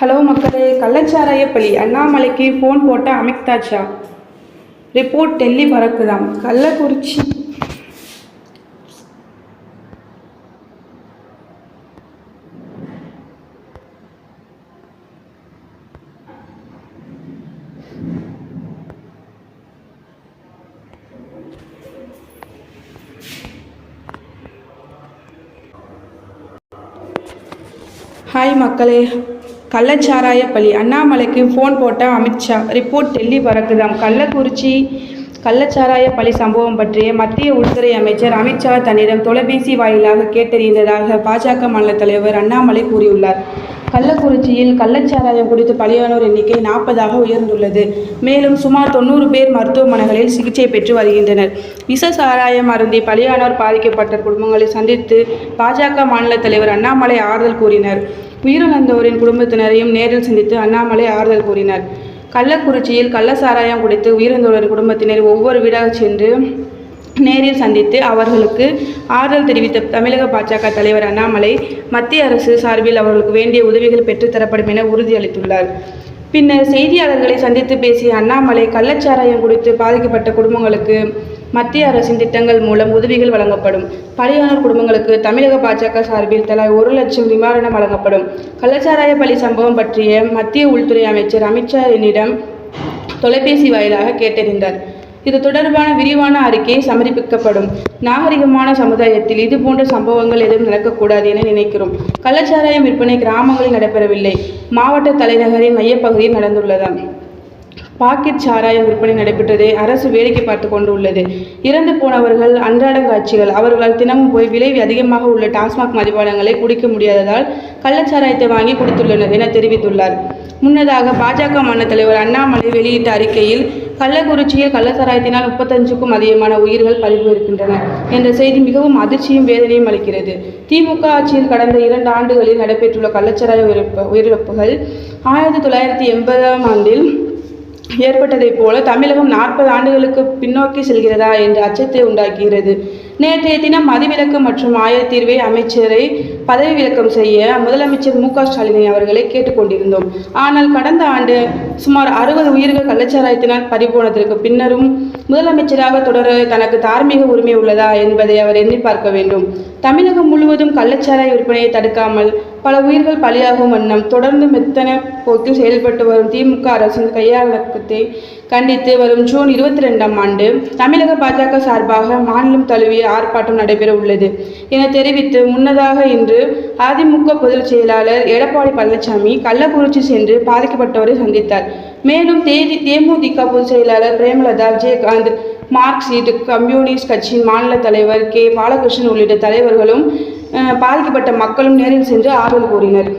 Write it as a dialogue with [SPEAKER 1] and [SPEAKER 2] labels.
[SPEAKER 1] Hello மக்களே கள்ளச்சாராய பலி அண்ணாமலைக்கு ஃபோன் போட்ட அமிதாப் ரிப்போர்ட் டெல்லி பறக்குதாம். கள்ளக்குறிச்சி. ஹாய் மக்களே. கள்ளச்சாராய பலி. அண்ணாமலைக்கு ஃபோன் போட்ட அமித்ஷா ரிப்போர்ட் டெல்லி பறக்குதாம். கள்ளக்குறிச்சி கள்ளச்சாராய பள்ளி சம்பவம் பற்றிய மத்திய உள்துறை அமைச்சர் அமித்ஷா தன்னிடம் தொலைபேசி வாயிலாக கேட்டறிந்ததாக பாஜக மாநில தலைவர் அண்ணாமலை கூறியுள்ளார். கள்ளக்குறிச்சியில் கள்ளச்சாராயம் குடித்து பலியானோர் எண்ணிக்கை நாற்பதாக உயர்ந்துள்ளது. மேலும் சுமார் தொண்ணூறு பேர் மருத்துவமனைகளில் சிகிச்சை பெற்று வருகின்றனர். விச சாராயம் அருந்தி பலியானோர் பாதிக்கப்பட்ட குடும்பங்களை சந்தித்து பாஜக மாநில தலைவர் அண்ணாமலை ஆறுதல் கூறினர். உயிரிழந்தோரின் குடும்பத்தினரையும் நேரில் சந்தித்து அண்ணாமலை ஆறுதல் கூறினார். கள்ளக்குறிச்சியில் கள்ள சாராயம் குடித்து உயிரிழந்தோரின் குடும்பத்தினர் ஒவ்வொரு வீடாக சென்று நேரில் சந்தித்து அவர்களுக்கு ஆறுதல் தெரிவித்த தமிழக பாஜக தலைவர் அண்ணாமலை மத்திய அரசு சார்பில் அவர்களுக்கு வேண்டிய உதவிகள் பெற்றுத்தரப்படும் என உறுதியளித்துள்ளார் பின்னர் செய்தியாளர்களை சந்தித்து பேசிய அண்ணாமலை கள்ளச்சாராயம் குடித்து பாதிக்கப்பட்ட குடும்பங்களுக்கு மத்திய அரசின் திட்டங்கள் மூலம் உதவிகள் வழங்கப்படும். பலியானோர் குடும்பங்களுக்கு தமிழக பாஜக சார்பில் தலா ஒரு லட்சம் நிவாரணம் வழங்கப்படும். கள்ளச்சாராய பலி சம்பவம் பற்றிய மத்திய உள்துறை அமைச்சர் அமித்ஷா என்னிடம் தொலைபேசி வாயிலாக கேட்டறிந்தார். இது தொடர்பான விரிவான அறிக்கை சமர்ப்பிக்கப்படும். நாகரிகமான சமுதாயத்தில் இது போன்ற சம்பவங்கள் எதுவும் நடக்கக்கூடாது என நினைக்கிறோம். கள்ளச்சாராயம் விற்பனை கிராமங்களில் நடைபெறவில்லை. மாவட்ட தலைநகரின் மையப்பகுதியில் நடந்துள்ளதாம். பாக்கெட் சாராய விற்பனை நடைபெற்றதை அரசு வேடிக்கை பார்த்து கொண்டு உள்ளது இறந்து போனவர்கள் அன்றாட காட்சிகள் அவர்களால் தினமும் போய் விலை அதிகமாக உள்ள டாஸ்மாக் மதிப்பாளங்களை குடிக்க முடியாததால் கள்ளச்சாராயத்தை வாங்கி குடித்துள்ளனர் என தெரிவித்துள்ளார். முன்னதாக பாஜக மாநில தலைவர் அண்ணாமலை வெளியிட்ட அறிக்கையில் கள்ளக்குறிச்சியில் கள்ளச்சாராயத்தினால் முப்பத்தஞ்சுக்கும் அதிகமான உயிர்கள் பறிவு இருக்கின்றன என்ற செய்தி மிகவும் அதிர்ச்சியும் வேதனையும் அளிக்கிறது. திமுக ஆட்சியில் கடந்த இரண்டு ஆண்டுகளில் நடைபெற்றுள்ள கள்ளச்சாராய உயிரிழப்புகள் ஆயிரத்தி தொள்ளாயிரத்தி எண்பதாம் ஆண்டில் ஏற்பட்டதைப் போல தமிழகம் நாற்பது ஆண்டுகளுக்கு பின்னோக்கி செல்கிறதா என்ற அச்சத்தை உண்டாக்குகிறது. நேற்றைய தினம் மதிவிலக்கு மற்றும் ஆயத்தீர்வை அமைச்சரை பதவி விலக்கம் செய்ய முதலமைச்சர் மு க ஸ்டாலினை அவர்களை கேட்டுக்கொண்டிருந்தோம். ஆனால் கடந்த ஆண்டு சுமார் அறுபது உயிர்கள் கள்ளச்சாராயத்தினால் பறிபோனதற்கு பின்னரும் முதலமைச்சராக தொடர தனக்கு தார்மீக உரிமை உள்ளதா என்பதை அவர் எண்ணி பார்க்க வேண்டும். தமிழகம் முழுவதும் கள்ளச்சாராய விற்பனையை தடுக்காமல் பல உயிர்கள் பலியாகும் வண்ணம் தொடர்ந்து மெத்தன போக்கில் செயல்பட்டு வரும் திமுக அரசின் கையாளத்தை கண்டித்து வரும் ஜூன் இருபத்தி ரெண்டாம் ஆண்டு தமிழக பாஜக சார்பாக மாநிலம் தழுவிய ஆர்ப்பாட்டம் நடைபெற உள்ளது என தெரிவித்து முன்னதாக இன்று அதிமுக பொதுச் செயலாளர் எடப்பாடி பழனிசாமி கள்ளக்குறிச்சி சென்று பாதிக்கப்பட்டவரை சந்தித்தார். மேலும் தேதி தேமுதிக பொதுச் செயலாளர் பிரேமலதா விஜயகாந்த் மார்க்சிஸ்ட் கம்யூனிஸ்ட் கட்சியின் மாநில தலைவர் கே. பாலகிருஷ்ணன் உள்ளிட்ட தலைவர்களும் பாதிக்கப்பட்ட மக்களும் நேரில் சென்று ஆறுதல் கூறினர்.